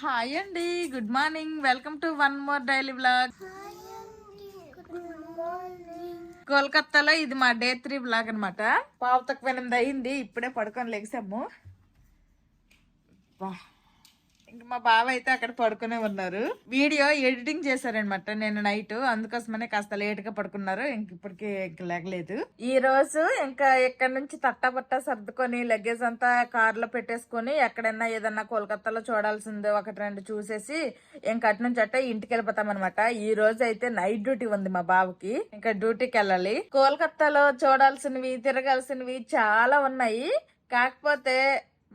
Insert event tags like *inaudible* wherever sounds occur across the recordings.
Hi అండి good morning. Welcome to one more daily blog కోల్కత్తాలో ఇది మా డే త్రీ బ్లాగ్ అనమాట పావు తక్కువ ఎనిమిది అయింది ఇప్పుడే పడుకొని లెగిసాము ఇంక మా బావ అయితే అక్కడ పడుకునే ఉన్నారు. వీడియో ఎడిటింగ్ చేశారనమాట నేను నైట్. అందుకోసమనే కాస్త లేట్గా పడుకున్నారు. ఇంక ఇప్పటికి ఇంక లేగలేదు. ఈ రోజు ఇంకా ఇక్కడ నుంచి తట్టబట్ట సర్దుకొని లగేజ్ అంతా కార్లో పెట్టేసుకొని ఎక్కడైనా ఏదన్నా కోల్కతాలో చూడాల్సిందో ఒకటి రెండు చూసేసి ఇంకా అటు నుంచి అట్టే ఇంటికి వెళ్ళిపోతాం అనమాట ఈ రోజు అయితే నైట్ డ్యూటీ ఉంది మా బావకి. ఇంకా డ్యూటీకి వెళ్ళాలి. కోల్కతాలో చూడాల్సినవి తిరగాల్సినవి చాలా ఉన్నాయి. కాకపోతే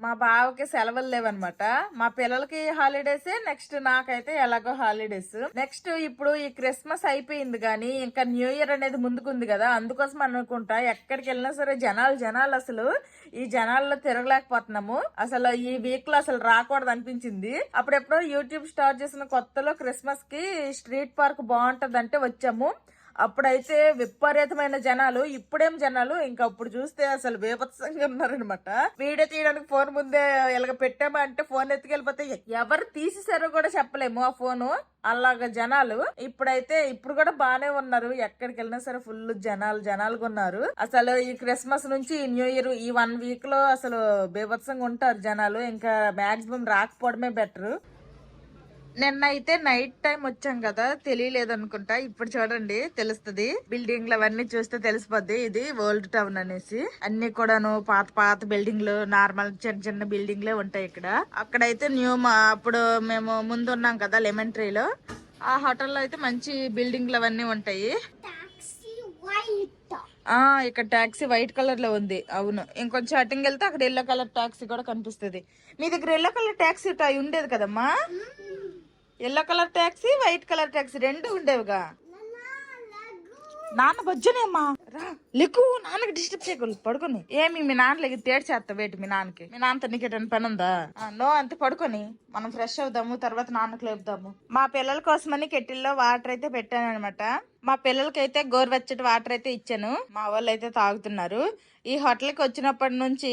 మా బావకి సెలవులు లేవన్నమాట. మా పిల్లలకి హాలిడేస్ నెక్స్ట్ నాకైతే ఎలాగో హాలిడేస్ నెక్స్ట్ ఇప్పుడు ఈ క్రిస్మస్ అయిపోయింది కానీ ఇంకా న్యూ ఇయర్ అనేది ముందుకుంది కదా అందుకోసం అనుకుంటా ఎక్కడికి వెళ్ళినా సరే జనాలు జనాలు అసలు ఈ జనాల్లో తిరగలేకపోతున్నాము. అసలు ఈ వీక్లో అసలు రాకూడదు అనిపించింది. అప్పుడెప్పుడో యూట్యూబ్ స్టార్ట్ చేసిన కొత్తలో క్రిస్మస్కి స్ట్రీట్ పార్క్ బాగుంటది అంటే వచ్చాము. అప్పుడైతే విపరీతమైన జనాలు ఇప్పుడేం జనాలు ఇంకా అప్పుడు చూస్తే అసలు బీభత్సంగా ఉన్నారనమాట వీడియో తీయడానికి ఫోన్ ముందే ఇలాగ పెట్టామా అంటే ఫోన్ ఎత్తుకెళ్ళిపోతే ఎవరు తీసేసారో కూడా చెప్పలేము ఆ ఫోను. అలాగ జనాలు ఇప్పుడైతే ఇప్పుడు కూడా బానే ఉన్నారు. ఎక్కడికి వెళ్ళినా సరే ఫుల్ జనాలు జనాలుగా ఉన్నారు. అసలు ఈ క్రిస్మస్ నుంచి న్యూ ఇయర్ ఈ వన్ వీక్లో అసలు బీభత్సంగా ఉంటారు జనాలు. ఇంకా మాక్సిమం రాకపోవడమే బెటర్. నిన్న అయితే నైట్ టైం వచ్చాం కదా తెలియలేదు అనుకుంటా ఇప్పుడు చూడండి తెలుస్తుంది. బిల్డింగ్లు అవన్నీ చూస్తే తెలిసిపోద్ది. ఇది ఓల్డ్ టౌన్ అనేసి. అన్ని కూడాను పాత పాత బిల్డింగ్లు నార్మల్ చిన్న చిన్న బిల్డింగ్లే ఉంటాయి ఇక్కడ. అక్కడైతే న్యూ మా అప్పుడు మేము ముందు ఉన్నాం కదా లెమన్ ట్రీలో ఆ హోటల్లో అయితే మంచి బిల్డింగ్లు అవన్నీ ఉంటాయి. ఆ ఇక్కడ టాక్సీ వైట్ కలర్లో ఉంది. అవును. ఇంకొంచెం అటింగ్ వెళ్తే అక్కడ ఎల్లో కలర్ టాక్సీ కూడా కనిపిస్తుంది. మీ దగ్గర ఎల్లో కలర్ టాక్సీ టై ఉండేది కదమ్మా? Yellow colour taxi white colour taxi రెండు ఉండేవిగా. నాన్న బొజ్జనే అమ్మా. రా లిక్కు నాన్నకి డిస్టర్బ్ చేయకూడదు పడుకొని. ఏమి మీ నాన్న తేడు చేస్తా వేటి మీ నాన్నకి. మీ నాన్నతో నీకేటని పని ఉందా? నో అంతే పడుకొని. మనం ఫ్రెష్ అవుదాము తర్వాత నాన్నకు లేపుదాము. మా పిల్లల కోసమని కెటిల్లో వాటర్ అయితే పెట్టాను అనమాట మా పిల్లలకైతే గోరువెచ్చటి వాటర్ అయితే ఇచ్చాను. మా వాళ్ళు అయితే తాగుతున్నారు. ఈ హోటల్కి వచ్చినప్పటి నుంచి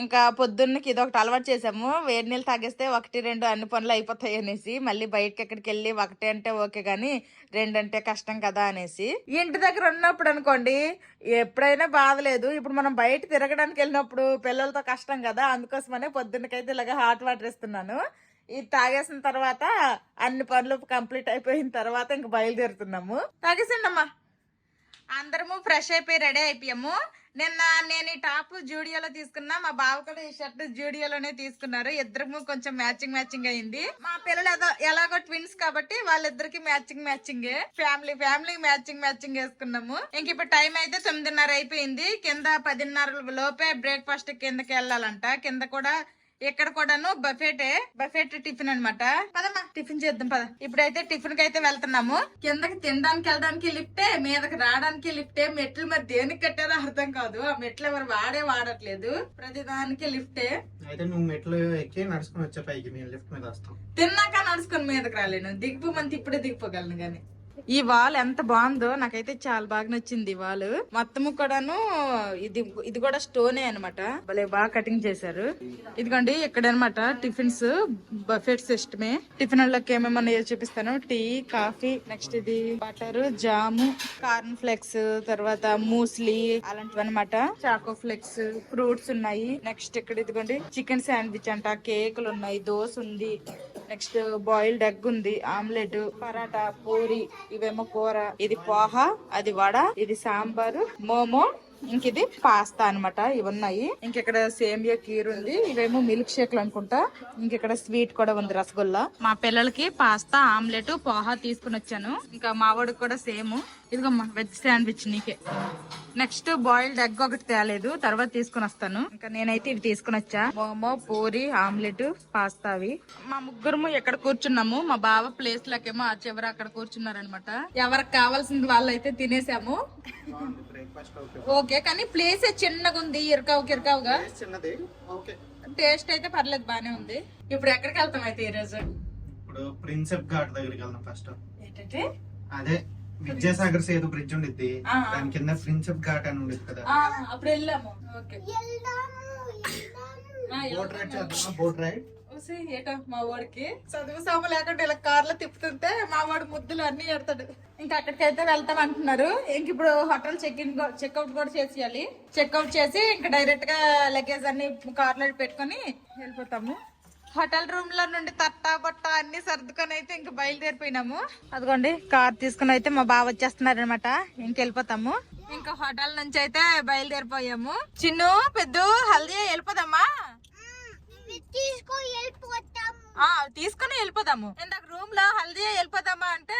ఇంకా పొద్దున్నకి ఇదొకటి అలవాటు చేసాము వేడి నీళ్ళు తాగేస్తే ఒకటి రెండు అన్ని పనులు అయిపోతాయి అనేసి మళ్ళీ బయటకి ఎక్కడికి వెళ్ళి ఒకటి అంటే ఓకే కానీ రెండు అంటే కష్టం కదా అనేసి. ఇంటి దగ్గర ఉన్నప్పుడు అనుకోండి ఎప్పుడైనా బాధలేదు ఇప్పుడు మనం బయట తిరగడానికి వెళ్ళినప్పుడు పిల్లలతో కష్టం కదా అందుకోసమనే పొద్దున్నకైతే ఇలాగ హాట్ వాటర్ ఇస్తున్నాను. ఇది తాగేసిన తర్వాత అన్ని పనులు కంప్లీట్ అయిపోయిన తర్వాత ఇంక బయలుదేరుతున్నాము. తాగేసిండమ్మా అందరము ఫ్రెష్ అయిపోయి రెడీ అయిపోయాము. నిన్న నేను ఈ టాప్ జూడియోలో తీసుకున్నా మా బావ కూడా ఈ షర్ట్ జూడియోలోనే తీసుకున్నారు. ఇద్దరము కొంచెం మ్యాచింగ్ మ్యాచింగ్ అయింది. మా పిల్లలు ఏదో ఎలాగో ట్విన్స్ కాబట్టి వాళ్ళిద్దరికి matching matching family family matching matching వేసుకున్నాము. ఇంక ఇప్పుడు టైం అయితే తొమ్మిదిన్నర అయిపోయింది. కింద పదిన్నర లోపే బ్రేక్ఫాస్ట్ కిందకి వెళ్ళాలంట. కింద కూడా ఇక్కడ కూడాను బఫెట్ బఫెట్ టిఫిన్ అన్నమాట. పదమ్మా టిఫిన్ చేద్దాం పద. ఇప్పుడైతే టిఫిన్కి అయితే వెళ్తున్నాము. కిందకి తినడానికి వెళ్ళడానికి లిఫ్టే మీదకి రావడానికి లిఫ్టే మెట్లు మరి దేనికి కట్టారో అర్థం కాదు. ఆ మెట్లు ఎవరు వాడే వాడట్లేదు. ప్రతిదానికి లిఫ్టే. అయితే నువ్వు మెట్లు ఎక్కి నడుచుకుని వచ్చే పైకి లిఫ్ట్ మీద వస్తాం. తిన్నాక నడుచుకొని మీదకి రాలేను. దిగిపోమంది ఇప్పుడే దిగిపోగలను గాని. ఈ వాల్ ఎంత బాగుందో నాకైతే చాలా బాగా నచ్చింది ఈ వాల్. మొత్తము కూడాను ఇది ఇది కూడా స్టోనే అన్నమాట. భలే బాగా కటింగ్ చేశారు. ఇదిగోండి ఇక్కడ అనమాట టిఫిన్స్ బఫెట్ సిస్టమే టిఫిన్లోకి ఏమేమన్నా చూపిస్తాను. టీ కాఫీ నెక్స్ట్ ఇది బటర్ జాము కార్న్ ఫ్లెక్స్ తర్వాత మూస్లీ అలాంటివి అనమాట చాకో ఫ్లెక్స్ ఫ్రూట్స్ ఉన్నాయి. నెక్స్ట్ ఇక్కడ ఇదిగోండి చికెన్ శాండ్విచ్ అంట. కేకులు ఉన్నాయి దోశ ఉంది నెక్స్ట్ బాయిల్డ్ ఎగ్ ఉంది ఆమ్లెట్ పరాటా పూరి. ఇవేమో కూర ఇది పోహ అది వడ ఇది సాంబారు మోమో ఇంక ఇది పాస్తా అనమాట ఇవి ఉన్నాయి. ఇంక ఇక్కడ సేమియా కీర్ ఉంది. ఇవేమో మిల్క్ షేక్లు అనుకుంటా. ఇంకెక్కడ స్వీట్ కూడా ఉంది రసగుల్లా. మా పిల్లలకి పాస్తా ఆమ్లెట్ పోహా తీసుకుని వచ్చాను. ఇంకా మా వాడికి కూడా సేమ్. ఇదిగమ్మా వెజ్ శాండ్విచ్ నీకే. నెక్స్ట్ బాయిల్డ్ ఎగ్ ఒకటి తేలేదు తర్వాత తీసుకుని వస్తాను. ఇంకా నేనైతే ఇవి తీసుకుని వచ్చా. మోమో పూరి ఆమ్లెట్ పాస్తా అవి. మా ముగ్గురము ఎక్కడ కూర్చున్నాము మా బావ ప్లేస్ లకేమో ఆ చివర అక్కడ కూర్చున్నారనమాట ఎవరికి కావాల్సింది వాళ్ళు అయితే తినేసాము. ఓకే కానీ ప్లేస్ చిన్నగా ఉంది ఇరకావు కిరకావుగా. టేస్ట్ అయితే పర్లేదు బానే ఉంది. ఇప్పుడు ఎక్కడికి వెళ్తాం అయితే ఈ రోజు ఇప్పుడు ప్రిన్సెప్ ఘాట్ దగ్గరికి వెళ్దాం ఫస్ట్ ఏంటంటే? అదే. విద్యాసాగర్ సేతు బ్రిడ్జ్ ఉండిద్ది. ఆ. దాని కింద ప్రిన్సెప్ ఘాట్ అని ఉండిద్ది కదా. అప్పుడు వెళ్ళాము. బోట్ రైడ్ చేద్దామా? బోట్ రైడ్ చూసి ఏటో మా వాడికి. చదువు సోమ లేకుండా ఇలా కార్లో తిప్పుతుంటే మా వాడు ముద్దులు అన్ని ఎడతాడు. ఇంకా అక్కడికైతే వెళ్తాం అంటున్నారు. ఇంక ఇప్పుడు హోటల్ చెక్ ఇన్ చెక్అవుట్ కూడా చేసేయాలి. చెక్అవుట్ చేసి ఇంకా డైరెక్ట్గా లగేజ్ అన్ని కార్లో పెట్టుకొని వెళ్ళిపోతాము. హోటల్ రూమ్లో నుండి తట్టా బట్ట అన్ని సర్దుకొని అయితే ఇంక బయలుదేరిపోయినాము. అదిగోండి కార్ తీసుకుని అయితే మా బావ వచ్చేస్తున్నారు అనమాట ఇంకెళ్ళిపోతాము ఇంకా హోటల్ నుంచి అయితే బయలుదేరిపోయాము. చిన్ను పెద్ద హల్దీ వెళ్ళిపోదామా? తీసుకుని వెళ్ళిపోదాము. ఇందాక రూమ్లో హల్దీ వెళ్ళిపోదామా అంటే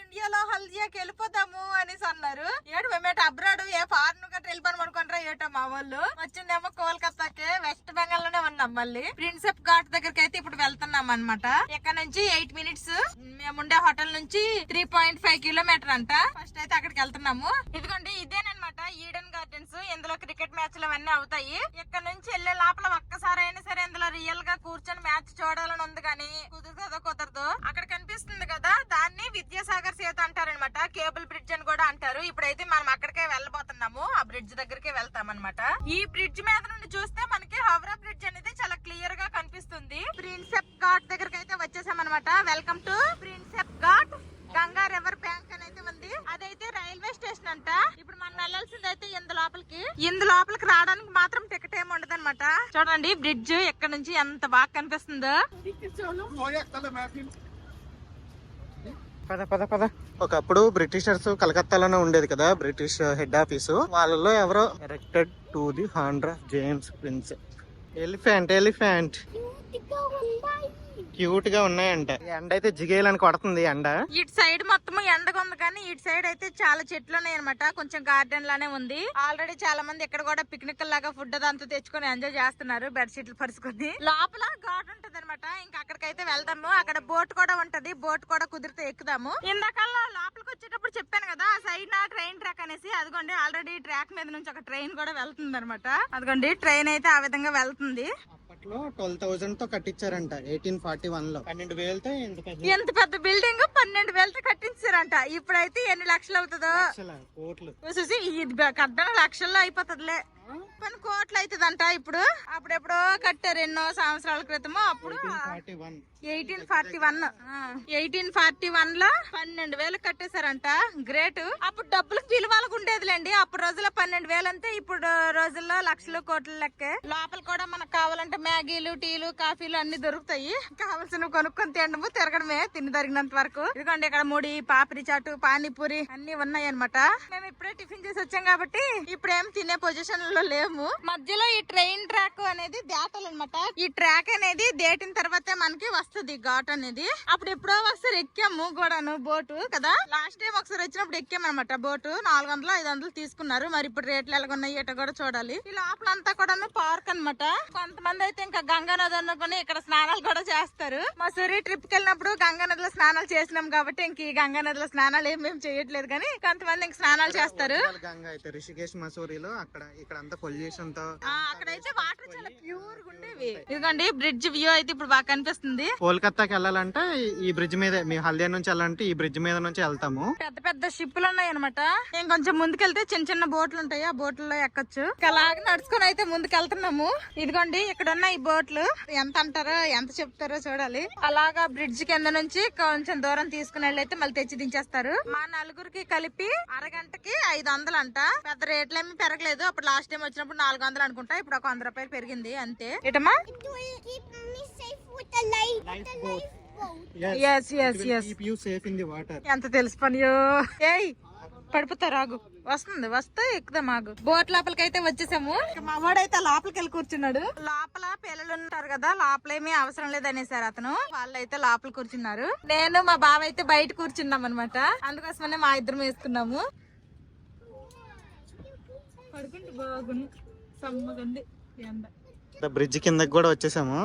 ఇండియాలో హల్దీయాకి వెళ్ళిపో వెళ్ళిపోతాము అనేసి అన్నారు. ఏడు మేమేట అబ్రాడ్ ఏ ఫారెన్ గట్రా వెళ్ళిపోను అనుకుంటారా ఏటో మా వాళ్ళు. వచ్చిందేమో కోల్కతాకి వెస్ట్ బెంగాల్లోనే ఉన్నాం మళ్ళీ. ప్రిన్సెప్ ఘాట్ దగ్గరికి అయితే ఇప్పుడు వెళ్తున్నాం అనమాట ఇక్కడ నుంచి ఎయిట్ మినిట్స్ మేముండే హోటల్ నుంచి త్రీ పాయింట్ ఫైవ్ కిలోమీటర్ అంట. ఫస్ట్ అయితే అక్కడికి వెళ్తున్నాము. ఇదిగోండి ఇదేనమాట ఈడెన్ గార్డెన్స్. ఇందులో క్రికెట్ మ్యాచ్లు అవన్నీ అవుతాయి. ఇక్కడ నుంచి వెళ్ళే లోపల ఒక్కసారి అయినా సరే ఇందులో రియల్గా కూర్చొని మ్యాచ్ చూడాలని ఉంది కానీ కుదురుతుందో కుదరదు అక్కడ కనిపిస్తుంది కదా. దాన్ని విద్యాసాగర్ సేతు అంటారనమాట కేబుల్ బ్రిడ్జ్ అని కూడా అంటారు. ఇప్పుడైతే మనం అక్కడికే వెళ్ళబోతున్నాము. ఆ బ్రిడ్జ్ దగ్గరికి వెళ్తాం అనమాట ఈ బ్రిడ్జ్ మీద నుండి చూస్తే మనకి హౌరా బ్రిడ్జ్ అనేది చాలా క్లియర్గా కనిపిస్తుంది. ప్రిన్సెప్ ఘాట్ దగ్గరికి అయితే వచ్చేసాం అనమాట welcome to Prinsep ghat Ganga river bank అని అయితే ఉంది. అదైతే రైల్వే స్టేషన్ అంట. ఇప్పుడు మనం వెళ్ళాల్సింది అయితే ఇందు లోపలికి. ఇందు లోపలికి రావడానికి మాత్రం టికెట్ ఏమి ఉండదు అనమాట చూడండి బ్రిడ్జ్ ఎక్కడ నుంచి ఎంత బాగా కనిపిస్తుందో. పద పద పద. ఒకప్పుడు బ్రిటిషర్స్ కలకత్తాలోనే ఉండేది కదా బ్రిటిష్ హెడ్ ఆఫీసు. వాళ్ళలో ఎవరో ఎరెక్టెడ్ టు ది హాండ్రా జేమ్స్ ప్రిన్స్ ఎలిఫెంట్ ఎలిఫెంట్. క్యూట్గా ఉన్నాయంట ఎండ అయితే జిగేయాలని కొడుతుంది ఎండ. ఇటు సైడ్ మొత్తం ఎండగా ఉంది కానీ ఇటు సైడ్ అయితే చాలా చెట్లు ఉన్నాయి అనమాట కొంచెం గార్డెన్ లానే ఉంది. ఆల్రెడీ చాలా మంది ఇక్కడ కూడా పిక్నిక్ లాగా ఫుడ్ అదంతా తెచ్చుకొని ఎంజాయ్ చేస్తున్నారు బెడ్ షీట్లు పరుచుకొని. లోపల గార్డెన్ ఉంటది అనమాట ఇంకా అక్కడికైతే వెళ్దాము. అక్కడ బోట్ కూడా ఉంటది. బోట్ కూడా కుదిరితే ఎక్కుదాము. ఇందాకల్లా లోపలికి వచ్చేటప్పుడు చెప్పాను కదా ఆ సైడ్ నా ట్రైన్ ట్రాక్ అనేసి. అదిగోండి ఆల్రెడీ ట్రాక్ మీద నుంచి ఒక ట్రైన్ కూడా వెళ్తుంది అనమాట అదిగోండి ట్రైన్ అయితే ఆ విధంగా వెళ్తుంది. అప్పట్లో ట్వెల్వ్ థౌసండ్తో కట్టించారంట ఎయిటీన్ ఫార్టీ వన్లో పన్నెండు వేలతో ఎంత పెద్ద? బిల్డింగ్? పన్నెండు వేలతో కట్టించారంట. ఇప్పుడైతే ఎన్ని లక్షలు అవుతుందో? లక్షల కోట్లు. చూసి ఇది కట్టడం లక్షల్లో అయిపోతుందిలే. పని కోట్లు అవుతుందంట ఇప్పుడు. అప్పుడెప్పుడో కట్టారు ఎన్నో సంవత్సరాల క్రితము అప్పుడు eighteen forty one. Eighteen forty వన్లో పన్నెండు వేలు కట్టేశారంట గ్రేట్. అప్పుడు డబ్బులకు విలువలకు ఉండేదిలేండి. అప్పుడు రోజుల్లో పన్నెండు వేలు అంతే ఇప్పుడు రోజుల్లో లక్షలు కోట్ల లెక్కే. లోపల కూడా మనకు కావాలంటే మ్యాగీలు టీలు కాఫీలు అన్ని దొరుకుతాయి. కావాల్సినవి కొనుక్కొని తినడము తిరగడమే తిని తరిగినంత వరకు. ఇదిగోండి ఇక్కడ ముడి పాపిరి చాటు పానీపూరి అన్ని ఉన్నాయి అనమాట మేము ఇప్పుడే టిఫిన్ చేసి వచ్చాం కాబట్టి ఇప్పుడేం తినే పొజిషన్లో లేము మధ్యలో ఈ ట్రైన్ ట్రాక్ అనేది దాటాలన్నమాట. ఈ ట్రాక్ అనేది దేటిన తర్వాతే మనకి వస్తుంది ఘాట్ అనేది. అప్పుడు ఎప్పుడో ఒకసారి ఎక్కాము కూడాను బోటు కదా. లాస్ట్ టైం ఒకసారి వచ్చినప్పుడు ఎక్కాము అనమాట బోటు. నాలుగు వందలు ఐదు వందలు తీసుకున్నారు. మరి ఇప్పుడు రేట్లు ఎలాగున్నాయి ఇట కూడా చూడాలి. ఈ లోపల అంతా కూడాను పార్క్ అన్నమాట. కొంతమంది అయితే ఇంకా గంగా నది అనుకుని ఇక్కడ స్నానాలు కూడా చేస్తారు. మా సూరి ట్రిప్కి వెళ్ళినప్పుడు గంగా నదిలో స్నానాలు చేసినాం కాబట్టి ఇంక ఈ గంగా నదిలో స్నానాలు ఏం మేము చేయట్లేదు కానీ కొంతమంది ఇంక స్నానాలు చేస్తారు. గంగా అయితే రిషికేష్ మసూరిలో అక్కడ ఇక్కడ అంతా పొల్యూషన్తో ఆ, అక్కడైతే వాటర్ చాలా ప్యూర్గా ఉండేవి. ఇదిగోండి బ్రిడ్జ్ వ్యూ అయితే ఇప్పుడు బాగా కనిపిస్తుంది. కోల్కతాకి వెళ్ళాలంటే ఈ- బ్రిడ్జ్ మీదే మీ హల్దియా నుంచి వెళ్ళాలంటే ఈ బ్రిడ్జ్ మీద నుంచి వెళ్తాము. పెద్ద పెద్ద షిప్పులు ఉన్నాయి అనమాట ఇంకొంచెం ముందుకెళ్తే చిన్న చిన్న బోట్లు ఉంటాయి ఆ బోట్లలో ఎక్కొచ్చు. అలాగే నడుచుకొని అయితే ముందుకు వెళ్తున్నాము ఇదిగోండి ఇక్కడ ఉన్న ఈ బోట్లు ఎంత అంటారో ఎంత చెప్తారో చూడాలి. అలాగా బ్రిడ్జ్ కింద నుంచి కొంచెం దూరం తీసుకుని వెళ్ళి అయితే మళ్ళీ తెచ్చి దించేస్తారు. మా నలుగురికి కలిపి అరగంటకి ఐదు వందలు అంట పెద్ద రేట్లు ఏమి పెరగలేదు. అప్పుడు లాస్ట్ టైం వచ్చినప్పుడు నాలుగు వందలు అనుకుంటా ఇప్పుడు ఒక వంద రూపాయలు పెరిగింది అంతే. ఏటమ్మా? ఎంత తెలుసు పనియో ఏయ్ పడిపోతారు ఆగు వస్తుంది వస్తే ఎక్కుదాం ఆగు బోట్ లోపలికి అయితే వచ్చేసాము మా వాడైతే లోపలికి వెళ్ళి కూర్చున్నాడు. లోపల పిల్లలు ఉంటారు కదా లోపల ఏమీ అవసరం లేదనేసారు అతను. వాళ్ళైతే లోపల కూర్చున్నారు. నేను మా బావ అయితే బయట కూర్చున్నాం అనమాట అందుకోసమనే మా ఇద్దరం వేసుకున్నాము పడుకుంటే బాగుంది సమ్మగుంది ఎండ బ్రిడ్జ్ కిందకి కూడా వచ్చేసాము.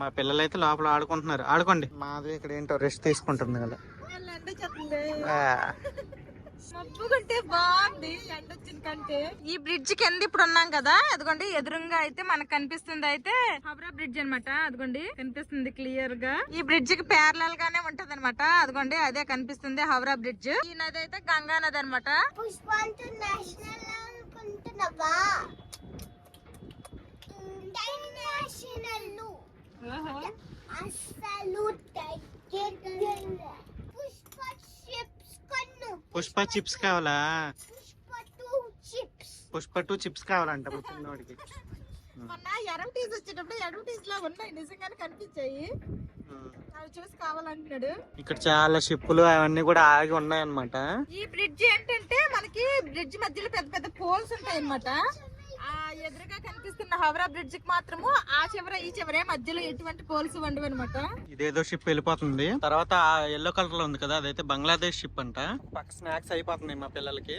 మా పిల్లలు అయితే లోపల ఆడుకుంటున్నారు. ఆడుకోండి. మాది ఇక్కడ ఏంటో రెస్ట్ తీసుకుంటుంది కదా. మబ్బుకుంటే బాగుంది. ఎండ వచ్చిన కంటే. ఈ బ్రిడ్జ్ కింద ఇప్పుడు ఉన్నాం కదా అదిగోండి ఎదురుగా అయితే మనకు కనిపిస్తుంది అయితే హబ్రా బ్రిడ్జ్ అన్నమాట. అదిగోండి కనిపిస్తుంది క్లియర్గా. ఈ బ్రిడ్జ్కి ప్యారలల్ గానే ఉంటది అనమాట అదిగోండి అదే కనిపిస్తుంది హౌరా బ్రిడ్జ్. ఈ నది అయితే గంగా నది అనమాట అసలు తగ్గేదిలే. పుష్ప చిప్స్ కొను పుష్ప చిప్స్ కావాలా? Pushpa two chips. కావాలంట మా చిన్నోడికి. *laughs* మొన్న ఎడమటీస్ వచ్చేటప్పుడు ఎడమటీస్ లా ఉన్నాయి నిజంగానే కనిపించాయి. అవి చూసి కావాలంటున్నాడు. ఇక్కడ చాలా షిప్పులు అవన్నీ కూడా ఆగి ఉన్నాయి అన్నమాట ఈ బ్రిడ్జ్ ఏంటంటే మనకి బ్రిడ్జ్ మధ్యలో పెద్ద పెద్ద పోల్స్ ఉంటాయి అన్నమాట ఆ ఎదురుగా కనిపిస్తున్న హౌరా బ్రిడ్జ్కి మాత్రము ఆ చివర ఈ చివరే మధ్యలో ఎటువంటి పోల్స్ ఉండవు అనమాట ఇదేదో షిప్ వెళ్ళిపోతుంది. తర్వాత ఆ ఎల్లో కలర్లో ఉంది కదా అదైతే బంగ్లాదేశ్ షిప్ అంట. పక్క స్నాక్స్ అయిపోతున్నాయి మా పిల్లలకి.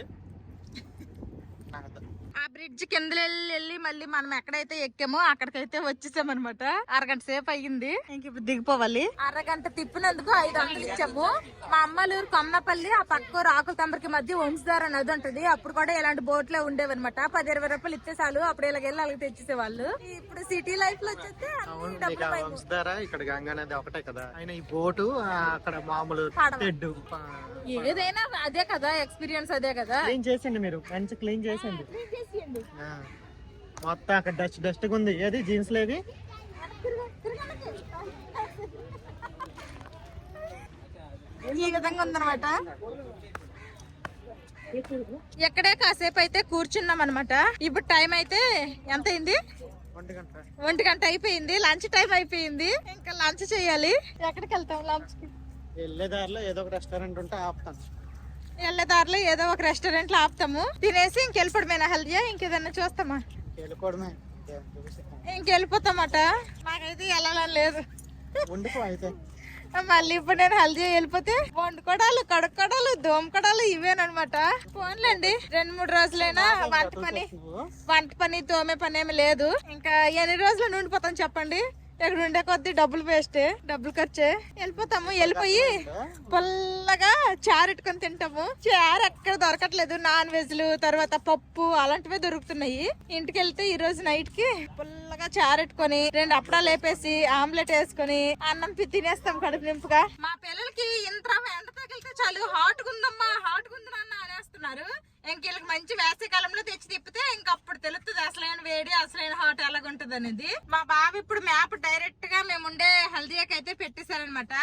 బ్రిడ్జ్ కింద వెళ్ళి మళ్ళీ మనం ఎక్కడైతే ఎక్కామో అక్కడికైతే వచ్చేసాం అనమాట అరగంట సేపు అయ్యింది. ఇంక ఇప్పుడు దిగిపోవాలి. అరగంట తిప్పినందుకు ఐదు వందలు ఇచ్చాము. మా అమ్మలూరు కొమ్మనపల్లి ఆ పక్క ఆకుల తంబరికి మధ్య వంశధార నది ఉంటది. అప్పుడు కూడా ఇలాంటి బోట్లే ఉండేవి అనమాట పది ఇరవై రూపాయలు ఇచ్చేసాలు అప్పుడు ఇలాగ వెళ్ళి అలాగ తెచ్చేసేవాళ్ళు. ఇప్పుడు సిటీ లైఫ్లో వచ్చేస్తే. వంశధార ఇక్కడ గంగా నది ఒకటే కదా. ఆయన ఈ బోటు అక్కడ మామూలు ఏదైనా అదే కదా ఎక్స్పీరియన్స్ అదే కదా. క్లీన్ చేసిండి మీరు మంచి క్లీన్ చేసిండి. ఆ. మొత్తం అక్కడ డస్ట్ డస్ట్ ఉంది ఏది జీన్స్ లేవి ఈ విధంగా ఉందన్నమాట. ఎక్కడే కాసేపు అయితే కూర్చున్నాం అనమాట ఇప్పుడు టైం అయితే ఎంత అయింది? ఒంటి గంట. ఒంటి గంట అయిపోయింది. లంచ్ టైం అయిపోయింది. ఇంకా లంచ్ చేయాలి. ఎక్కడికి వెళ్తాం? లంచ్ కి వెళ్ళే దారిలో ఏదో ఒక రెస్టారెంట్ ఉంటే ఆపుతాను. వెళ్ళే దారిలో ఏదో ఒక రెస్టారెంట్లో ఆపుతాము. తినేసి ఇంకెళ్ళిపోవడమేనా హెల్తీ ఇంకేదన్నా చూస్తామా? వెళ్ళిపోవడమే ఇంకెళ్ళిపోతామట. నాకైతే వెళ్ళాలని లేదు. ఉండిపో అయితే. మళ్ళీ ఇప్పుడు నేను హల్దీ వెళ్ళిపోతే వండుకోడాలు కడుక్కోడాలు దోమకోడాలు ఇవేనమాట ఫోన్లేండి రెండు మూడు రోజులైనా వంట పని వంట పని తోమే పని ఏమి లేదు. ఇంకా ఎన్ని రోజులు నుండిపోతాం చెప్పండి? ఇక్కడ ఉండే కొద్ది డబ్బులు వేస్ట్ డబ్బులు ఖర్చే. వెళ్ళిపోతాము వెళ్ళిపోయి పుల్లగా చారెట్టుకొని తింటాము. చారు ఎక్కడ దొరకట్లేదు. నాన్ వెజ్లు తర్వాత పప్పు అలాంటివే దొరుకుతున్నాయి. ఇంటికి వెళ్తే ఈ రోజు నైట్కి పుల్లగా చారెట్టుకొని రెండు అప్పడాలు వేపేసి ఆమ్లెట్ వేసుకొని అన్నం పి- తినేస్తాం కడుపు నింపుగా. మా పిల్లలకి ఇంత ఎండ తగిలితే చాలు. హాట్ ఉందమ్మా హాట్ ఉంది నాన్న అనేస్తున్నారు. ఇంక వీళ్ళకి మంచి వేసవి కాలంలో తెచ్చి తిప్పితే ఇంక అప్పుడు తెలుస్తుంది అసలైన వేడి అసలైన హాట్ ఎలాగుంటది అనేది మా బాబు ఇప్పుడు మ్యాప్ డైరెక్ట్గా మేము ఉండే హల్దీయాకి అయితే పెట్టేశారనమాట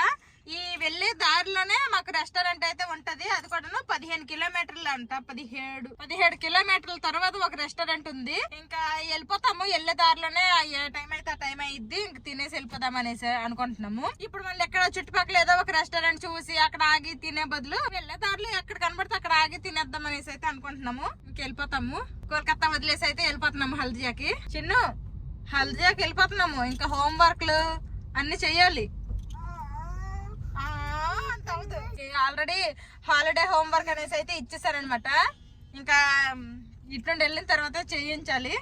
ఈ వెళ్ళే దారిలోనే మాకు రెస్టారెంట్ అయితే ఉంటది. అది కూడా పదిహేను కిలోమీటర్లు అంట పదిహేడు. పదిహేడు కిలోమీటర్ల తర్వాత ఒక రెస్టారెంట్ ఉంది. ఇంకా వెళ్ళిపోతాము. వెళ్ళే దారిలోనే ఏ టైం అయితే ఆ టైం అయ్యిద్ది ఇంక తినేసి వెళ్ళిపోదాం అనేసి అనుకుంటున్నాము. ఇప్పుడు మళ్ళీ ఎక్కడ చుట్టుపక్కల ఏదో ఒక రెస్టారెంట్ చూసి అక్కడ ఆగి తినే బదులు వెళ్ళే దారిలో ఎక్కడ కనబడితే అక్కడ ఆగి తినేద్దాం అనేసి అయితే అనుకుంటున్నాము. ఇంక వెళ్ళిపోతాము. కోల్కతా వదిలేసి అయితే వెళ్ళిపోతున్నాము హల్దియాకి. చిన్ను హల్దియాకి వెళ్ళిపోతున్నాము. ఇంకా హోంవర్క్లు అన్ని చెయ్యాలి ఆల్రెడీ హాలిడే హోంవర్క్ అనేసి అయితే ఇచ్చేసారనమాట ఇంకా ఇటు నుండి వెళ్ళిన తర్వాత చేయించాలి.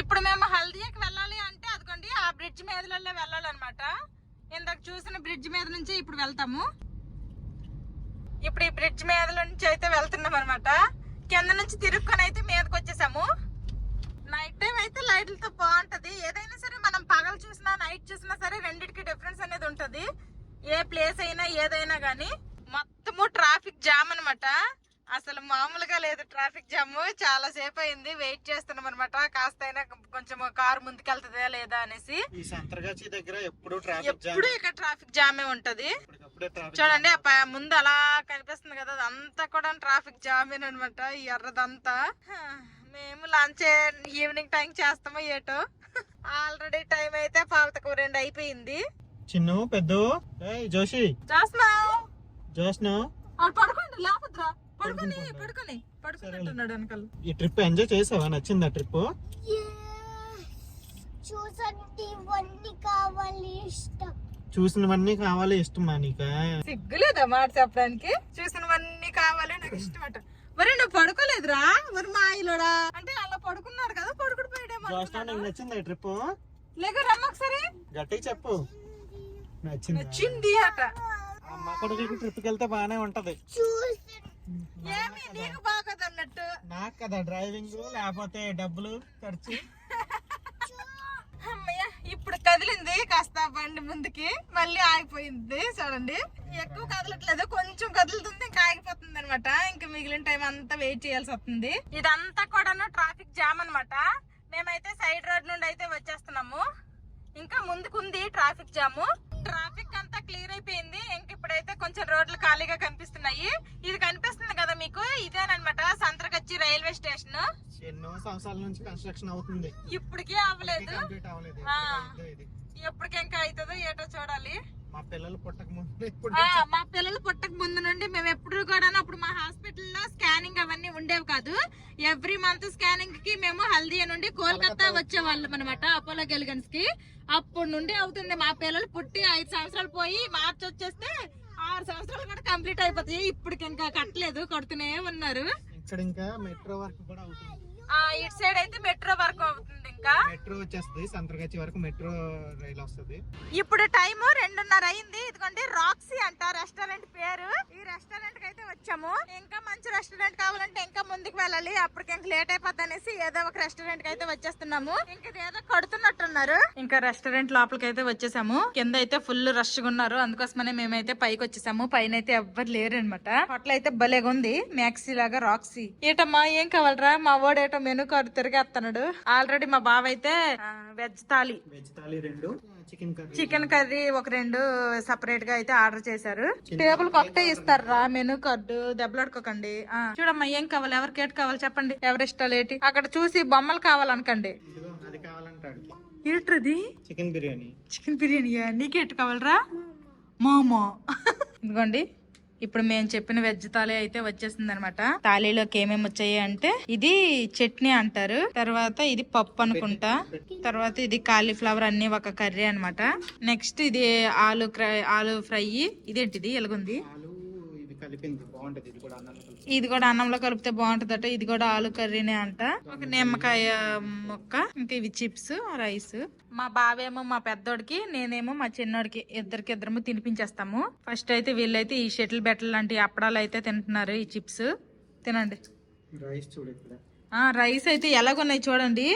ఇప్పుడు మేము హల్దీకి వెళ్ళాలి అంటే అదిగోండి ఆ బ్రిడ్జ్ మీదలలో వెళ్ళాలన్నమాట. ఇందాక చూసిన బ్రిడ్జ్ మీద నుంచి ఇప్పుడు వెళ్తాము. ఇప్పుడు ఈ బ్రిడ్జ్ మీద నుంచి అయితే వెళ్తున్నాం అనమాట కింద నుంచి తిరుక్కొని అయితే మీదకి వచ్చేసాము నైట్ టైం అయితే లైట్లతో బాగుంటది. ఏదైనా సరే మనం పగలు చూసినా నైట్ చూసినా సరే రెండిటికి డిఫరెన్స్ అనేది ఉంటది. ఏ ప్లేస్ అయినా ఏదైనా గానీ మొత్తము ట్రాఫిక్ జామ్ అన్నమాట. అసలు మామూలుగా లేదు ట్రాఫిక్ జామ్ చాలా సేపు అయింది వెయిట్ చేస్తున్నాం అనమాట కాస్త అయినా కొంచెం కారు ముందుకెళ్తుందా లేదా అనేసి. దగ్గర ఎప్పుడు ఇక్కడ ట్రాఫిక్ జామే ఉంటది. చూడండి ముందు అలా కనిపిస్తుంది కదా అదంతా కూడా ట్రాఫిక్ జామ్ అనమాట ఈ ఎర్రదంతా మేము లంచ్ ఈవినింగ్ టైం చేస్తామో ఏటో. *laughs* ఆల్రెడీ టైం అయితే పావుతకు రెండు అయిపోయింది. చిన్ను పెద్ద. ఏయ్ జోషి. ఈ ట్రిప్ ఎంజాయ్ చేసావా? నచ్చిందా ట్రిప్? చూసినవన్నీ కావాలి ఇష్టమా నీకా? సిగ్గులేదా మాట చెప్పడానికి? చూసినవన్నీ కావాలి నాకు ఇష్టం అట మరి నువ్వు పడుకోలేదురా? మరి మా ఇల్లుడా? అంటే అలా పడుకున్నారు కదా పడుకుని పోయాడేమో జోష్నా అనుకున్నాను. నీకు నచ్చిందా ట్రిప్? లేక రమ్మ ఒకసారి గట్టిగా చెప్పు. నచ్చింది. అట. అమ్మ ట్రిప్కి వెళ్తే బాగానే ఉంటది. ఏమి నీకు బాగోదు అన్నట్టు? నాకు కదా డ్రైవింగ్ లేకపోతే డబ్బులు ఖర్చు. అమ్మయ్య ఇప్పుడు కదిలింది కాస్త బండి ముందుకి మళ్ళీ ఆగిపోయింది చూడండి ఎక్కువ కదలట్లేదు కొంచెం కదులుతుంది ఇంకా ఆగిపోతుంది అనమాట ఇంకా మిగిలిన టైం అంతా వెయిట్ చేయాల్సి వస్తుంది. ఇదంతా కూడా ట్రాఫిక్ జామ్ అన్నమాట. మేమైతే సైడ్ రోడ్ నుండి అయితే వచ్చేస్తున్నాము. ఇంకా ముందుకుంది ట్రాఫిక్ జాము. ట్రాఫిక్ అంతా క్లియర్ అయిపోయింది. ఇంక ఇప్పుడైతే కొంచెం రోడ్లు ఖాళీగా కనిపిస్తున్నాయి. ఇది కనిపిస్తుంది కదా మీకు? ఇదేనమాట సంతరగచ్చి రైల్వే స్టేషన్. ఎన్నో సంవత్సరాల నుంచి కన్స్ట్రక్షన్ అవుతుంది. ఇప్పటికే అవ్వలేదు. ఎప్పటికి ఇంకా అవుతుందో ఏటో చూడాలి. మా పిల్లలు పుట్టక ముందు మా పిల్లలు పుట్టక ముందు నుండి మేము ఎప్పుడు కూడా అప్పుడు మా హాస్పిటల్లో స్కానింగ్ అవన్నీ ఉండేవి కాదు. ఎవ్రీ మంత్ స్కానింగ్కి మేము హల్దియా నుండి కోల్కతా వచ్చేవాళ్ళం అనమాట అపోలో గెలిగన్స్కి. అప్పటి నుండి అవుతుంది మా పిల్లలు పుట్టి ఐదు సంవత్సరాలు పోయి మార్చి వచ్చేస్తే ఆరు సంవత్సరాలు కూడా కంప్లీట్ అయిపోతాయి. ఇప్పటికి ఇంకా కట్టలేదు కడుతూనే ఉన్నారు. ఇక్కడ ఇంకా మెట్రో వరకు కూడా అవుతుంది. ఇటు సైడ్ అయితే మెట్రో వరకు అవుతుంది ఇంకా? మెట్రో వచ్చేస్తుంది సంతరగచ్చి వరకు మెట్రో రైలు వస్తుంది. ఇప్పుడు టైం రెండున్నర అయింది. ఇదిగోండి రాక్సీ అంట రెస్టారెంట్ పేరు. ఈ రెస్టారెంట్కి అయితే వచ్చాము. ఇంకా మంచి రెస్టారెంట్ కావాలంటే ఇంకా ముందుకు వెళ్ళాలి. అప్పటికి ఇంకా లేట్ అయిపోద్ది అనేసి ఏదో ఒక రెస్టారెంట్కి అయితే వచ్చేస్తున్నాము. ఇంకా ఏదో కడుతున్నట్టున్నారు. ఇంకా రెస్టారెంట్ లోపలికి అయితే వచ్చేసాము. కింద అయితే ఫుల్ రష్గా ఉన్నారు. అందుకోసమనే మేమైతే పైకి వచ్చేసాము. పైన అయితే ఎవ్వరు లేరు అనమాట హోటల్ అయితే భలేగా ఉంది మ్యాక్సీ లాగా రాక్సీ. ఏటమ్మా ఏం కావాలరా? మా వాడు ఏటో మెనూ కార్డు తిరిగేస్తున్నాడు ఆల్రెడీ మా బావ అయితే వెజ్ థాలీ. వెజ్ థాలీ రెండు చికెన్ కర్రీ చికెన్ కర్రీ ఒక రెండు సపరేట్గా అయితే ఆర్డర్ చేశారు. టేబుల్కి ఒకటే ఇస్తారా మెనూ కార్డు దెబ్బలాడుకోకండి చూడమ్మా ఏం కావాలి ఎవరికి ఏటి కావాలి చెప్పండి. ఎవరి ఇష్టాలు ఏంటి అక్కడ చూసి బొమ్మలు కావాలనకండి. ఇదిగో అది కావాలంటాడు. ఏంట్రది చికెన్ బిర్యానీ. చికెన్ బిర్యానీయా? నీకేటి కావాలరా? మోమో. ఇదిగోండి. ఇప్పుడు మేము చెప్పిన వెజ్ తాళీ అయితే వచ్చేసింది అనమాట తాళీలోకి ఏమేమి వచ్చాయి అంటే ఇది చట్నీ అంటారు తర్వాత ఇది పప్పు అనుకుంటా తర్వాత ఇది కాలీఫ్లవర్ అన్ని ఒక కర్రీ అన్నమాట నెక్స్ట్ ఇది ఆలు ఆలు ఫ్రై ఇదేంటిది ఎలాగుంది? కలిపింది బాగుంటది. ఇది కూడా అన్నం కలిపి. ఇది కూడా అన్నంలో కలిపితే బాగుంటదట. ఇది కూడా ఆలు కర్రీనే అంట. ఒక నిమ్మకాయ మొక్క ఇంకా ఇవి చిప్స్ రైస్. మా బావేమో మా పెద్దోడికి నేనేమో మా చిన్నోడికి ఇద్దరికి ఇద్దరము తినిపించేస్తాము. ఫస్ట్ అయితే వీళ్ళైతే ఈ షటిల్ బెట్టలు లాంటి అప్పడాలు అయితే తింటున్నారు ఈ చిప్స్. తినండి. రైస్ చూడు ఇక్కడ. ఆ రైస్ అయితే ఎలాగున్నాయి చూడండి.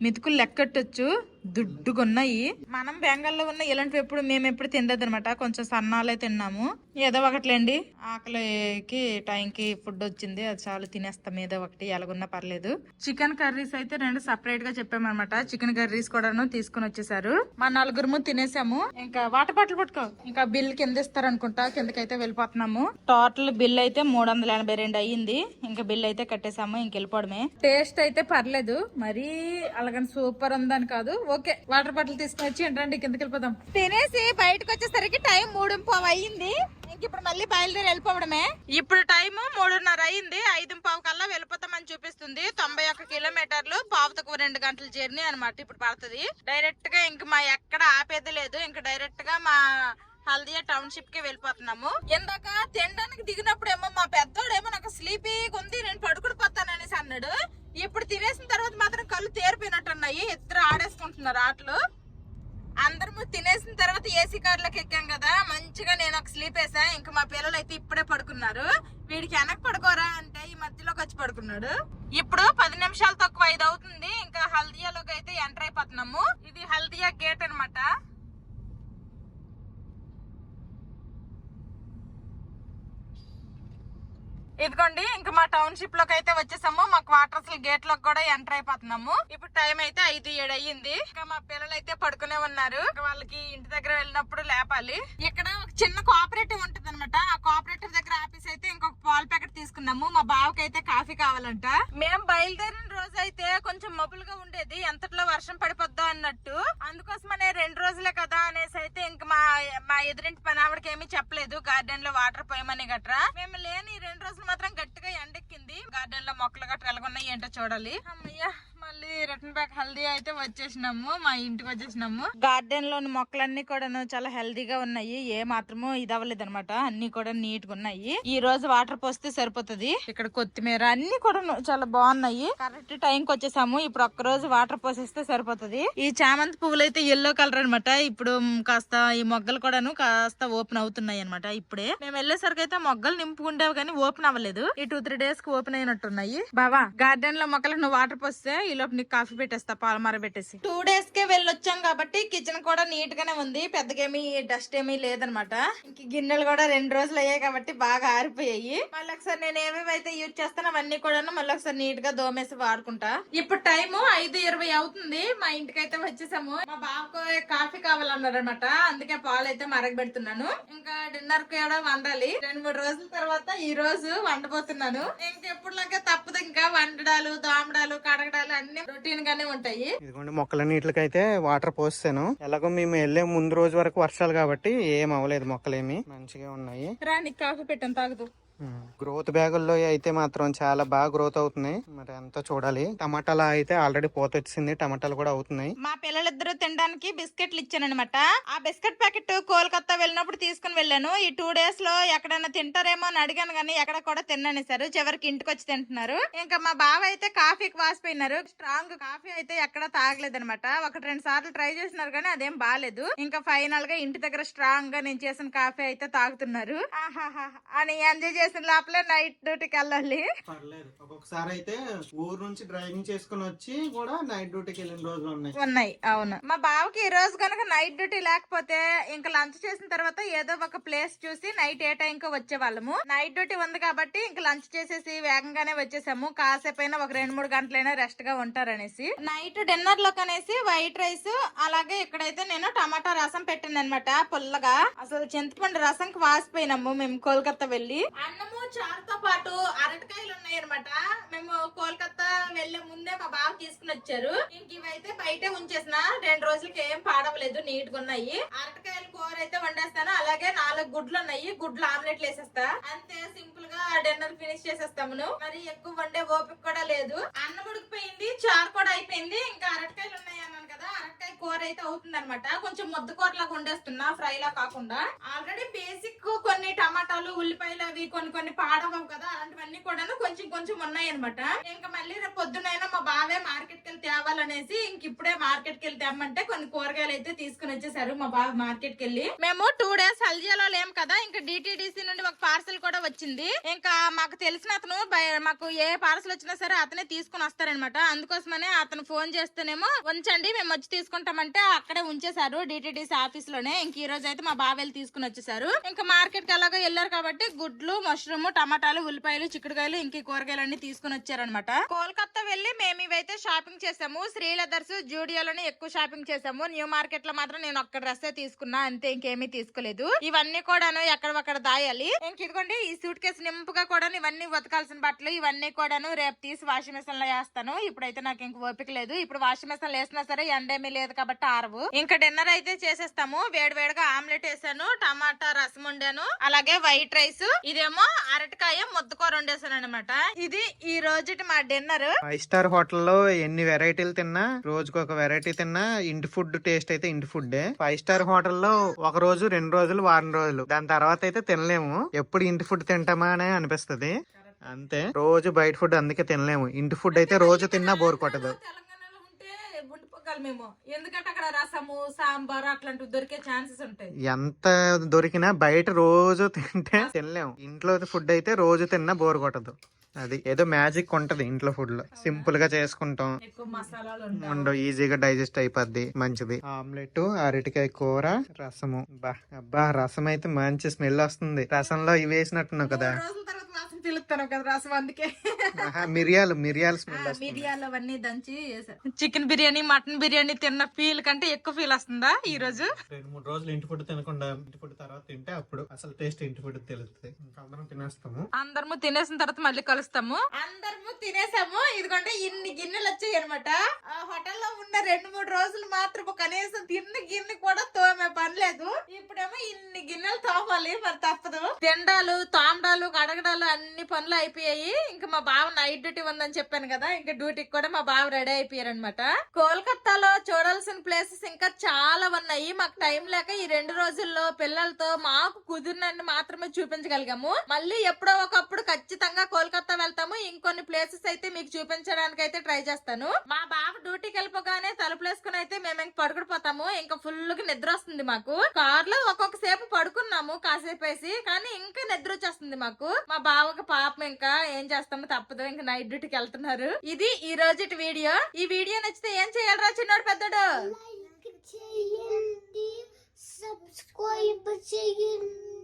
మెతుకులు లెక్కట్టొచ్చు. దుడ్డుగున్నాయి. మనం బెంగాల్లో ఉన్న ఇలాంటివి ఎప్పుడు మేము ఎప్పుడు తినలేదు అనమాట కొంచెం సన్నాలే తిన్నాము. ఏదో ఒకటిలేండి. ఆకలికి టైంకి ఫుడ్ వచ్చింది. అది చాలు తినేస్తాం. ఏదో ఒకటి ఎలాగున్నా పర్లేదు. చికెన్ కర్రీస్ అయితే రెండు సపరేట్గా చెప్పామన్నమాట. చికెన్ కర్రీస్ కూడాను తీసుకుని వచ్చేసారు. మా నలుగురు తినేసాము. ఇంకా వాటర్ బాటిల్ పట్టుకో. ఇంకా బిల్ కింద ఇస్తారనుకుంటా. కిందకైతే వెళ్ళిపోతున్నాము. టోటల్ బిల్ అయితే మూడు వందల ఎనభై రెండు అయ్యింది. ఇంకా బిల్ అయితే కట్టేసాము. ఇంక వెళ్ళిపోవడమే టేస్ట్ అయితే పర్లేదు. మరీ అలాగని సూపర్ ఉందని కాదు. ఓకే వాటర్ బాటిల్ తీసుకుని వచ్చి ఏంటండి కిందకి వెళ్ళిపోదాం. తినేసి బయటకు వచ్చేసరికి టైం మూడు పావు అయ్యింది. ఇంక ఇప్పుడు మళ్ళీ బయలుదేరి వెళ్ళిపోవడమే. ఇప్పుడు టైం మూడున్నర అయింది ఐదు పావు కల్లా వెళ్ళిపోతామని చూపిస్తుంది. తొంభై ఒక్క కిలోమీటర్లు పావుతకు రెండు గంటల జర్నీ అన్నమాట ఇప్పుడు పడుతుంది. డైరెక్ట్గా ఇంక మా ఎక్కడ ఆపేది లేదు. ఇంక డైరెక్ట్గా మా హల్దియా టౌన్షిప్కి వెళ్ళిపోతున్నాము. ఇందాక తినడానికి దిగినప్పుడు ఏమో మా పెద్దోడేమో నాకు స్లీపీగా ఉంది నేను పడుకుని పోతాను అనేసి అన్నాడు. ఇప్పుడు తినేసిన తర్వాత మాత్రం కళ్ళు తేరిపోయినట్టు ఉన్నాయి ఇద్దరు ఆడేసుకుంటున్నారు ఆటలు. అందరము తినేసిన తర్వాత ఏసీ కార్లోకి ఎక్కాం కదా. మంచిగా నేను ఒక స్లీప్ వేసా. ఇంకా మా పిల్లలు అయితే ఇప్పుడే పడుకున్నారు. వీడికి వెనక పడుకోరా అంటే ఈ మధ్యలోకి వచ్చి పడుకున్నాడు. ఇప్పుడు పది నిమిషాలు తక్కువ ఐదు అవుతుంది. ఇంకా హల్దియాలోకి అయితే ఎంటర్ అయిపోతున్నాము. ఇది హల్దియా గేట్ అనమాట ఇదిగోండి ఇంకా మా టౌన్షిప్లోకి అయితే వచ్చేసాము. మా క్వార్టర్స్ గేట్లోకి కూడా ఎంటర్ అయిపోతున్నాము. ఇప్పుడు టైం అయితే ఐదు ఏడు అయ్యింది. ఇంకా మా పిల్లలు అయితే పడుకునే ఉన్నారు. వాళ్ళకి ఇంటి దగ్గర వెళ్ళినప్పుడు లేపాలి. ఇక్కడ ఒక చిన్న కోఆపరేటివ్ ఉంటుంది అనమాట ఆ కోఆపరేటివ్ దగ్గర ఆఫీస్ అయితే ఇంకొక పాల ప్యాకెట్ తీసుకున్నాము. మా బావకి అయితే కాఫీ కావాలంట. మేము బయలుదేరిన రోజు అయితే కొంచెం మబ్బులుగా ఉండేది. ఎంతట్లో వర్షం పడిపోద్దా అన్నట్టు. అందుకోసమనే రెండు రోజులే కదా అనేసి అయితే ఇంకా మా మా ఎదురింటి పని ఆవిడకి ఏమీ చెప్పలేదు. గార్డెన్లో వాటర్ పోయమని గట్రా. మేము లేని రెండు రోజులు మాత్రం గట్టిగా ఎండెక్కింది. గార్డెన్లో మొక్కలు గట్రా ఎలాగున్నాయి ఏంటో చూడాలి. అమ్మయ్యా. మళ్ళీ రిటర్న్ బ్యాక్ హెల్దీ అయితే వచ్చేసినాము. మా ఇంటికి వచ్చేసినాము. గార్డెన్లోని మొక్కలన్నీ కూడా చాలా హెల్దీగా ఉన్నాయి. ఏ మాత్రము ఇది అవ్వలేదు అనమాట అన్ని కూడా నీట్గా ఉన్నాయి. ఈ రోజు వాటర్ పోస్తే సరిపోతుంది. ఇక్కడ కొత్తిమీర అన్ని కూడా చాలా బాగున్నాయి. కరెక్ట్ టైం కి వచ్చేసాము. ఇప్పుడు ఒక్క రోజు వాటర్ పోసేస్తే సరిపోతుంది. ఈ చామంతి పువ్వులు అయితే ఎల్లో కలర్ అనమాట ఇప్పుడు కాస్త ఈ మొగ్గలు కూడాను కాస్త ఓపెన్ అవుతున్నాయి అనమాట ఇప్పుడే. మేము వెళ్ళేసరికి అయితే మొగ్గలు నింపుకుంటావు కానీ ఓపెన్ అవ్వలేదు. ఈ టూ త్రీ డేస్కి ఓపెన్ అయినట్టున్నాయి. బావా గార్డెన్లో మొక్కలు నువ్వు వాటర్ పోస్తే ఈ లోపు నీకు కాఫీ పెట్టేస్తా పాలమర పెట్టేసి. టూ డేస్ కే వెళ్ళొచ్చాం కాబట్టి కిచెన్ కూడా నీట్ గానే ఉంది. పెద్దగా ఏమి డస్ట్ ఏమీ లేదనమాట. ఇంక గిన్నెలు కూడా రెండు రోజులు అయ్యాయి కాబట్టి బాగా ఆరిపోయాయి. మళ్ళీ ఒకసారి నేను ఏమేమి అయితే యూజ్ చేస్తానో అవన్నీ కూడా మళ్ళీ ఒకసారి నీట్గా దోమేసి వాడుకుంటా. ఇప్పుడు టైం ఐదు ఇరవై అవుతుంది. మా ఇంటికి అయితే వచ్చేసాము. మా బాబుకు కాఫీ కావాలన్నారు అనమాట అందుకే పాలు అయితే మరగబెడుతున్నాను. ఇంకా డిన్నర్ కూడా వండాలి. రెండు మూడు రోజుల తర్వాత ఈ రోజు వండబోతున్నాను. ఇంకెప్పుడు లాగా తప్పదు. ఇంకా వండడాలు దోమడాలు కడగడాలు అన్ని రొటీన్ గానే ఉంటాయి. ఇదిగోండి మొక్కల నీటికైతే వాటర్ పోసాను ఎలాగో మేము వెళ్ళే ముందు రోజు వరకు వర్షాలు కాబట్టి ఏం అవ్వలేదు మొక్కలేమి. మంచిగా ఉన్నాయి. రా నీకు కాఫీ పెట్టాను తాగుతూ గ్రోత్ బ్యాగుల్లో అయితే మాత్రం చాలా బాగా గ్రోత్ అవుతున్నాయి. మరి ఎంతో చూడాలి. టమాటాలు అయితే ఆల్రెడీ పోత వచ్చింది. టమాటాలు కూడా అవుతున్నాయి. మా పిల్లలిద్దరూ తినడానికి బిస్కెట్లు ఇచ్చానమాట ఆ బిస్కెట్ ప్యాకెట్ కోల్కతా వెళ్ళినప్పుడు తీసుకుని వెళ్ళాను. ఈ టూ డేస్లో ఎక్కడైనా తింటారేమో అని అడిగాను కానీ ఎక్కడ కూడా తిన్నానేసారు చివరికి ఇంటికి వచ్చి తింటున్నారు. ఇంకా మా బావ అయితే కాఫీకి వాసిపోయినారు. స్ట్రాంగ్ కాఫీ అయితే ఎక్కడ తాగలేదన్నమాట. ఒకటి రెండు సార్లు ట్రై చేసినారు కానీ అదేం బాగాలేదు ఇంకా ఫైనల్గా ఇంటి దగ్గర స్ట్రాంగ్గా నేను చేసిన కాఫీ అయితే తాగుతున్నారు. అని ఎంజాయ్ చేసి చేసిన లోపలే నైట్ డ్యూటీకి వెళ్ళాలి. పర్లేదు. ఒక్కొక్కసారి అయితే ఊరు నుంచి డ్రైవింగ్ చేసుకుని వచ్చి కూడా నైట్ డ్యూటీకి వెళ్ళిన రోజులు ఉన్నాయి. ఉన్నాయి. అవును. మా బావకి ఈ రోజు కనుక నైట్ డ్యూటీ లేకపోతే ఇంకా లంచ్ చేసిన తర్వాత ఏదో ఒక ప్లేస్ చూసి నైట్ ఏ టైం కి వచ్చే వాళ్ళము నైట్ డ్యూటీ ఉంది కాబట్టి ఇంకా లంచ్ చేసేసి వేగంగానే వచ్చేసాము. కాసేపు అయినా ఒక రెండు మూడు గంటలైనా రెస్ట్గా ఉంటారనేసి. నైట్ డిన్నర్లో కనేసి వైట్ రైస్ అలాగే ఇక్కడైతే నేను టమాటా రసం పెట్టింది అనమాట పుల్లగా. అసలు చింతపండు రసం కి వాసిపోయినాము మేము కోల్కతా వెళ్ళి. అన్నము చారుతో పాటు అరటికాయలు ఉన్నాయి అనమాట మేము కోల్కతా వెళ్ళే ముందే మా బావ తీసుకుని వచ్చారు. ఇంక ఇవైతే బయటే ఉంచేసిన. రెండు రోజులకి ఏం పాడవలేదు నీట్గా ఉన్నాయి. అరటికాయల కూర అయితే వండేస్తాను. అలాగే నాలుగు గుడ్లు ఉన్నాయి. గుడ్లు ఆమ్లెట్లు వేసేస్తా. అంతే సింపుల్గా డిన్నర్ ఫినిష్ చేసేస్తాము. మరి ఎక్కువ వండే ఓపిక కూడా లేదు. అన్నం ఉడికిపోయింది చారు కూడా అయిపోయింది. ఇంకా అరటికాయలు ఉన్నాయి అన్నాను కదా అరటికాయ కూర అయితే అవుతుంది అనమాట కొంచెం ముద్ద కూర లాగా వండేస్తున్నా ఫ్రై లా కాకుండా. ఆల్రెడీ బేసిక్ కొన్ని టమాటాలు ఉల్లిపాయలు అవి కొన్ని కొన్ని పాడవవు కదా అలాంటివన్నీ కూడాను కొంచెం కొంచెం ఉన్నాయి అనమాట ఇంకా మళ్ళీ రేపు పొద్దునైనా మా బావే మార్కెట్కి వెళ్ళి తేవాలనేసి ఇంక ఇప్పుడే మార్కెట్కి వెళ్ళి తెమ్మంటే కొన్ని కూరగాయలు అయితే తీసుకుని వచ్చేసారు మా బావ మార్కెట్కి వెళ్ళి. మేము టూ డేస్ హల్దియాలో లేం కదా ఇంకా డిటిడిసి నుండి ఒక పార్సల్ కూడా వచ్చింది. ఇంకా మాకు తెలిసిన అతను మాకు ఏ పార్సల్ వచ్చినా సరే అతనే తీసుకుని వస్తారనమాట అందుకోసమనే అతను ఫోన్ చేస్తేనేమో ఉంచండి మేము వచ్చి తీసుకుంటామంటే అక్కడే ఉంచేశారు డిటిడిసి ఆఫీస్లోనే ఇంక ఈ రోజు అయితే మా బావ వెళ్ళి తీసుకుని వచ్చేసారు. ఇంకా మార్కెట్కి అలాగే వెళ్ళారు కాబట్టి గుడ్లు మష్రూమ్ టమాటాలు ఉల్లిపాయలు చిక్కుడుకాయలు ఇంక కూరగాయలు అన్ని తీసుకుని వచ్చారనమాట కోల్కతా వెళ్ళి మేము ఇవైతే షాపింగ్ చేసాము. శ్రీ లెదర్స్ జూడియోలోనే ఎక్కువ షాపింగ్ చేసాము. న్యూ మార్కెట్లో మాత్రం నేను ఒక్క డ్రెస్ తీసుకున్నా అంతే ఇంకేమీ తీసుకోలేదు. ఇవన్నీ కూడాను ఎక్కడ దాయాలి. ఇంక ఇదిగోండి ఈ సూట్ కేసు నింపుగా కూడా ఇవన్నీ ఉతకాల్సిన బట్టలు ఇవన్నీ కూడాను రేపు తీసి వాషింగ్ మెషిన్లో వేస్తాను. ఇప్పుడైతే నాకు ఇంక ఓపిక లేదు. ఇప్పుడు వాషింగ్ మెషిన్ వేసినా సరే ఎండేమీ లేదు కాబట్టి ఆరవు. ఇంకా డిన్నర్ అయితే చేసేస్తాము. వేడి వేడిగా ఆమ్లెట్ వేసాను టమాటా రసం వండాను అలాగే వైట్ రైస్. ఇదేమో అరటికాయ ముద్దకూర వండేసాను అనమాట ఇది ఈ రోజుటి మా డిన్నర్. ఫైవ్ స్టార్ హోటల్లో ఎన్ని వెరైటీలు తిన్నా రోజుకు ఒక వెరైటీ తిన్నా ఇంటి ఫుడ్ టేస్ట్ అయితే ఇంటి ఫుడ్ ఫైవ్ స్టార్ హోటల్లో ఒక రోజు రెండు రోజులు వారం రోజులు. దాని తర్వాత అయితే తినలేము. ఎప్పుడు ఇంటి ఫుడ్ తింటామా అని అనిపిస్తుంది. అంతే. రోజు బయట ఫుడ్ అందుకే తినలేము. ఇంటి ఫుడ్ అయితే రోజు తిన్నా బోర్ కొట్టదు. ఉండిపోగలం మేము. ఎందుకంటే అక్కడ రసము సాంబార్ అట్లాంటివి దొరికే ఛాన్సెస్ ఉంటాయి. ఎంత దొరికినా బయట రోజు తింటే తినలేము. ఇంట్లో ఫుడ్ అయితే రోజు తిన్నా బోర్ కొట్టదు. అది ఏదో మ్యాజిక్ ఉంటది ఇంట్లో ఫుడ్లో. సింపుల్గా చేసుకుంటాం. ఉండవు ఈజీగా డైజెస్ట్ అయిపోద్ది మంచిది. ఆమ్లెట్ అరటికాయ కూర రసము. బా అబ్బా రసం అయితే మంచి స్మెల్ వస్తుంది. రసంలో ఇవి వేసినట్టున్నావు కదా. రసం పిలుస్తాను కదా రసం అందుకే? మిరియాలు మిరియాల మిరియాలు అవన్నీ దంచి చికెన్ బిర్యానీ మటన్ బిర్యానీ తిన్న ఫీల్ కంటే ఎక్కువ ఫీల్ వస్తుందా ఈ రోజు రెండు మూడు రోజులు ఇంటి ఫుడ్ తినకుండా ఇంటి ఫుడ్ తర్వాత తింటే అప్పుడు అసలు టేస్ట్ ఇంటి ఫుడ్ తెలుస్తుంది. అందరం తినేస్తాము. అందరము తినేసిన తర్వాత మళ్ళీ కలుస్తాము. అందరము తినేసాము. ఇదిగోండి ఇన్ని గిన్నెలు వచ్చాయి అనమాట ఆ హోటల్లో ఉన్న రెండు మూడు రోజులు మాత్రం కనీసం తిన్న గిన్నె కూడా తోమే పని లేదు. ఇప్పుడేమో ఇన్ని గిన్నెలు తోమాలి మరి తప్పదు. తిండాలు తాండాలు కడగడాలు అన్ని పనులు అయిపోయాయి. ఇంకా మా బావ నైట్ డ్యూటీ ఉందని చెప్పాను కదా ఇంకా డ్యూటీకి కూడా మా బావ రెడీ అయిపోయారు అనమాట కోల్కతాలో చూడాల్సిన ప్లేసెస్ ఇంకా చాలా ఉన్నాయి. మాకు టైం లేక ఈ రెండు రోజుల్లో పిల్లలతో మాకు కుదిరినన్ని మాత్రమే చూపించగలిగాము. మళ్ళీ ఎప్పుడో ఒకప్పుడు ఖచ్చితంగా కోల్కతా వెళ్తాము. ఇంకొన్ని ప్లేసెస్ అయితే మీకు చూపించడానికి అయితే ట్రై చేస్తాను. మా బావ డ్యూటీకి వెళ్ళిపోగానే తలుపులేసుకుని అయితే మేము ఇంక పడుకుడిపోతాము ఇంకా ఫుల్గా నిద్ర వస్తుంది మాకు. కార్లో ఒక్కొక్క సేపు పడుకున్నాము పడుకున్నాము కాసేపు వేసి కానీ ఇంకా నిద్ర వచ్చేస్తుంది మాకు. మా బావకి పాపం ఇంకా ఏం చేస్తాము తప్పదు ఇంకా నైట్ డ్యూటీకి వెళ్తున్నారు. ఇది ఈ రోజు వీడియో. ఈ వీడియో నచ్చితే ఏం చేయాలరా చిన్నోడు పెద్దడు? సబ్స్క్రైబ్ చేయండి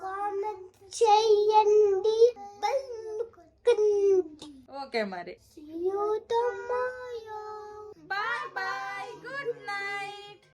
కామెంట్ చేయండి ఓకే మరి. Bye bye